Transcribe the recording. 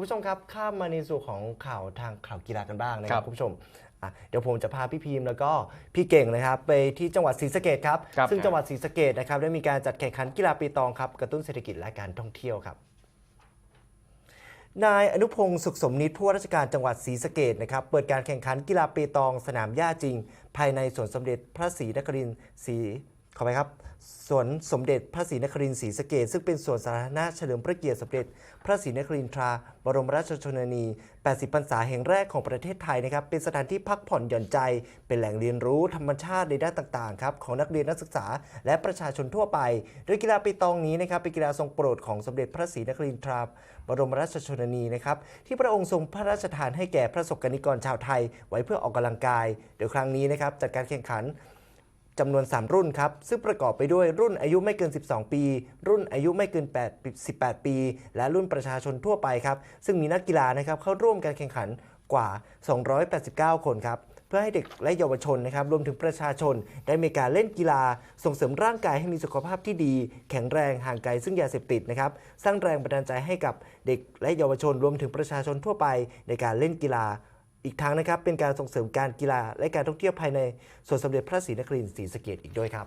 คุณผู้ชมครับข้ามมาในส่วนของข่าวทางข่าวกีฬากันบ้างนะคครัรับบคุณผู้ชมอะเดี๋ยวผมจะพาพี่พีมแล้วก็พี่เก่งนะครับไปที่จังหวัดศรีสะเกดครับครับ ซึ่งจังหวัดศรีสะเกดนะครับได้มีการจัดแข่งขันกีฬาปีตองครับกระตุ้นเศรษฐกิจและการท่องเที่ยวครับ นายอนุพงศ์สุขสมนิตผู้ว่าราชการจังหวัดศรีสะเกดนะครับเปิดการแข่งขันกีฬาเปตองสนามหญ้าจริง ภายในสวนสมเด็จพระศรีนครินทร์ศรี ขอไปครับสวนสมเด็จพระศรีนครินทร์ศรีสะเกดซึ่งเป็นสวนสาธารณะเฉลิมพระเกียรติสมเด็จ พระศรีนครินทรา บรมราชชนนี 80 พรรษาแห่งแรกของประเทศไทยนะครับ เป็นสถานที่พักผ่อนหย่อนใจ เป็นแหล่งเรียนรู้ธรรมชาติในด้านต่างๆครับของนักเรียนนักศึกษา และประชาชนทั่วไป โดยกีฬาเปตองนี้นะครับเป็นกีฬาทรงโปรดของสมเด็จพระศรีนครินทรา บรมราชชนนีนะครับที่พระองค์ทรงพระราชทานให้แก่พระสกนิกรชาวไทย ไว้เพื่อออกกำลังกาย โดยครั้งนี้นะครับจัดการแข่งขัน จำนวน 3 รุ่นครับ ซึ่งประกอบไปด้วยรุ่นอายุไม่เกิน 12 ปี รุ่นอายุไม่เกิน 8 18 ปี และรุ่นประชาชนทั่วไปครับ ซึ่งมีนักกีฬานะครับเข้าร่วมการแข่งขันกว่า 289 คนครับ เพื่อให้เด็กและเยาวชนนะครับ รวมถึงประชาชน ได้มีการเล่นกีฬา ส่งเสริมร่างกายให้มีสุขภาพที่ดี แข็งแรงห่างไกลซึ่งยาเสพติดนะครับ สร้างแรงบันดาลใจให้กับเด็กและเยาวชน รวมถึงประชาชนทั่วไป ในการเล่นกีฬา อีกทางนะครับเป็นการส่งเสริมการกีฬาและการท่องเที่ยวภายในสวนสมเด็จพระศรีนครินทร์ศรีสะเกดอีกด้วยครับ